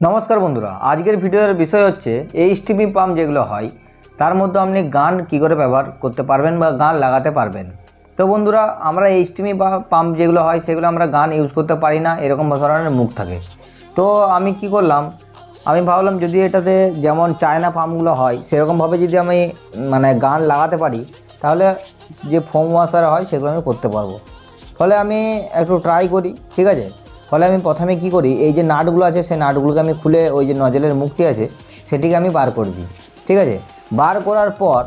নমস্কার বন্ধুরা, আজকের ভিডিওর বিষয় হচ্ছে এই স্টিমি পাম্প যেগুলো হয়, তার মধ্যে আপনি গান কি করে ব্যবহার করতে পারবেন বা গান লাগাতে পারবেন। তো বন্ধুরা, আমরা এই স্টিমি পাম্প যেগুলো হয়, সেগুলো আমরা গান ইউজ করতে পারি না, এরকম ধরনের মুখ থাকে। তো আমি কি করলাম, আমি ভাবলাম যদি এটাতে যেমন চায়না পাম্পগুলো হয় সেরকমভাবে যদি আমি মানে গান লাগাতে পারি, তাহলে যে ফোম ওয়াশার হয়, সেগুলো আমি করতে পারব। ফলে আমি একটু ট্রাই করি, ঠিক আছে? ফলে আমি প্রথমে কি করি, এই যে নাটগুলো আছে, সেই নাটগুলোকে আমি খুলে ওই যে নজলের মুখটি আছে, সেটিকে আমি বার করে দিই। ঠিক আছে? বার করার পর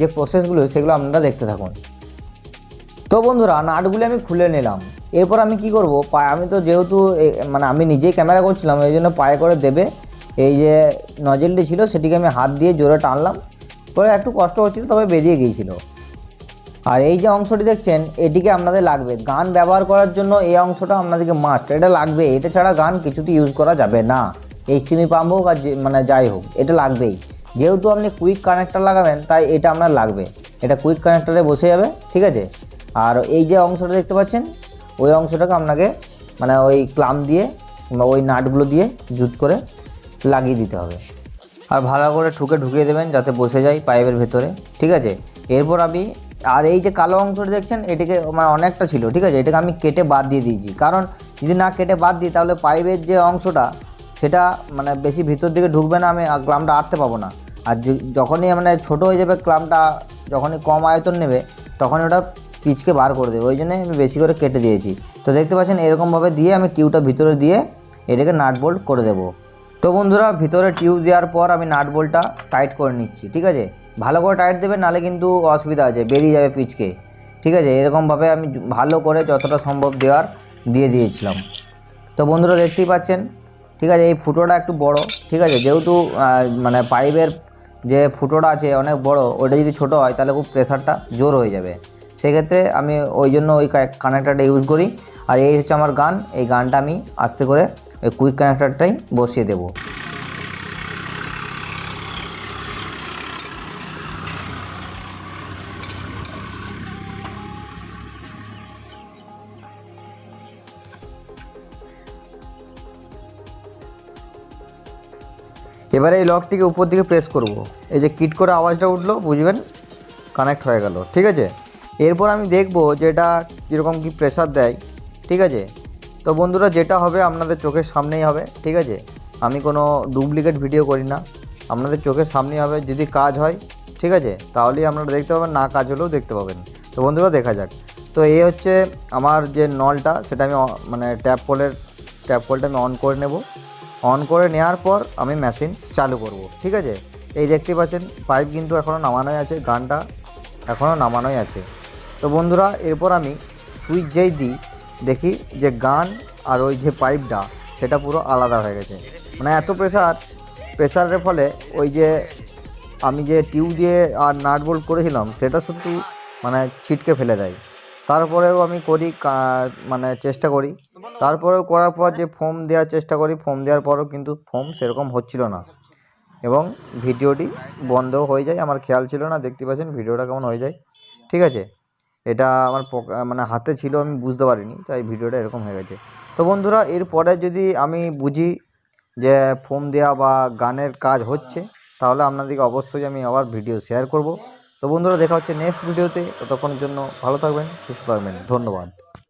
যে প্রসেসগুলো সেগুলো আপনারা দেখতে থাকুন। তো বন্ধুরা, নাটগুলি আমি খুলে নিলাম। এরপর আমি কি করব, পায়ে আমি তো যেহেতু মানে আমি নিজেই ক্যামেরা করছিলাম, এই জন্য পায়ে করে দেবে। এই যে নজলটি ছিল, সেটিকে আমি হাত দিয়ে জোরে টানলাম। পরে একটু কষ্ট হচ্ছিল, তবে বেরিয়ে গিয়েছিল। আর এই যে অংশটি দেখছেন, এটিকে আপনাদের লাগবে। গান ব্যবহার করার জন্য এই অংশটা আপনাদেরকে মাস্ট এটা লাগবে। এটা ছাড়া গান কিছুতে ইউজ করা যাবে না। এইচটিমি পাম্প হোক আর মানে যাই হোক, এটা লাগবেই। যেহেতু আপনি কুইক কানেক্টার লাগাবেন, তাই এটা আপনার লাগবে। এটা কুইক কানেক্টারে বসে যাবে, ঠিক আছে? আর এই যে অংশটা দেখতে পাচ্ছেন, ওই অংশটাকে আপনাকে মানে ওই ক্লাম দিয়ে বা ওই নাটগুলো দিয়ে জুত করে লাগিয়ে দিতে হবে। আর ভালো করে ঠুকে ঢুকিয়ে দেবেন যাতে বসে যায় পাইপের ভেতরে, ঠিক আছে? এরপর আমি আর এই যে কালো অংশটা দেখছেন, এটাকে আমার অনেকটা ছিল, ঠিক আছে? এটাকে আমি কেটে বাদ দিয়ে দিয়েছি। কারণ যদি না কেটে বাদ দিই, তাহলে পাইপের যে অংশটা, সেটা মানে বেশি ভিতর দিকে ঢুকবে না, আমি ক্লামটা আটতে পাবো না। আর যখনই মানে ছোট হয়ে যাবে ক্লামটা, যখনই কম আয়তন নেবে তখন ওটা পিচকে বার করে দেবে। ওই জন্য আমি বেশি করে কেটে দিয়েছি। তো দেখতে পাচ্ছেন, এরকমভাবে দিয়ে আমি টিউবটা ভিতরে দিয়ে এটাকে নাট বোল্ট করে দেবো। তো বন্ধুরা, ভিতরে টিউব দেওয়ার পর আমি নাট বোল্টটা টাইট করে নিচ্ছি, ঠিক আছে? ভালো করে টাইট দেবেন নাহলে কিন্তু অসুবিধা আছে, বেরিয়ে যাবে পিচকে। ঠিক আছে? এরকমভাবে আমি ভালো করে যতটা সম্ভব দেওয়ার দিয়ে দিয়েছিলাম। তো বন্ধুরা দেখতেই পাচ্ছেন, ঠিক আছে? এই ফুটোটা একটু বড়, ঠিক আছে? যেহেতু মানে পাইপের যে ফুটোটা আছে অনেক বড়, ওটা যদি ছোট হয়, তাহলে খুব প্রেশারটা জোর হয়ে যাবে। সেক্ষেত্রে আমি ওই জন্য ওই কানেক্টারটা ইউজ করি। আর এই হচ্ছে আমার গান, এই গানটা আমি আস্তে করে ওই কুইক কানেক্টারটাই বসিয়ে দেবো। এবারে এই লকটিকে উপর দিকে প্রেস করব। এই যে কিট করে আওয়াজটা উঠল, বুঝবেন? কানেক্ট হয়ে গেল, ঠিক আছে? এরপর আমি দেখব যে এটা কীরকম কী প্রেশার দেয়, ঠিক আছে? তো বন্ধুরা, যেটা হবে আপনাদের চোখের সামনেই হবে, ঠিক আছে? আমি কোনো ডুপ্লিকেট ভিডিও করি না। আপনাদের চোখের সামনেই হবে, যদি কাজ হয়, ঠিক আছে? তাহলেই আপনারা দেখতে পাবেন, না কাজ হলেও দেখতে পাবেন। তো বন্ধুরা, দেখা যাক। তো এই হচ্ছে আমার যে নলটা সেটা আমি মানে ট্যাপ কলের ট্যাপ কলটা আমি অন করে নেব। অন করে নেওয়ার পর আমি মেশিন চালু করব, ঠিক আছে? এই দেখতে পাচ্ছেন পাইপ কিন্তু এখনও নামানোই আছে, গানটা এখনও নামানোই আছে। তো বন্ধুরা, এরপর আমি সুইচ যেই দিই, দেখি যে গান আর ওই যে পাইপটা সেটা পুরো আলাদা হয়ে গেছে। মানে এত প্রেশার প্রেশারের ফলে ওই যে আমি যে টিউব দিয়ে আর নাট বোল্ট করেছিলাম, সেটা শুধু মানে ছিটকে ফেলে দেয়। তারপরেও আমি করি মানে চেষ্টা করি। তারপরেও করার পর যে ফোম দেওয়ার চেষ্টা করি ফোম দেওয়ার পরও কিন্তু ফোম সেরকম হচ্ছিল না। এবং ভিডিওটি বন্ধ হয়ে যায়, আমার খেয়াল ছিল না, দেখতে পাচ্ছেন ভিডিওটা কেমন হয়ে যায়। ঠিক আছে, এটা আমার মানে হাতে ছিল, আমি বুঝতে পারিনি, তাই ভিডিওটা এরকম হয়ে গেছে। তো বন্ধুরা, এরপরে যদি আমি বুঝি যে ফোম দেওয়া বা গানের কাজ হচ্ছে, তাহলে আপনাদেরকে অবশ্যই আমি আবার ভিডিও শেয়ার করব। তো বন্ধুরা, দেখা হচ্ছে নেক্সট ভিডিওতে, ততক্ষণের জন্য ভালো থাকবেন, সুস্থ থাকবেন, ধন্যবাদ।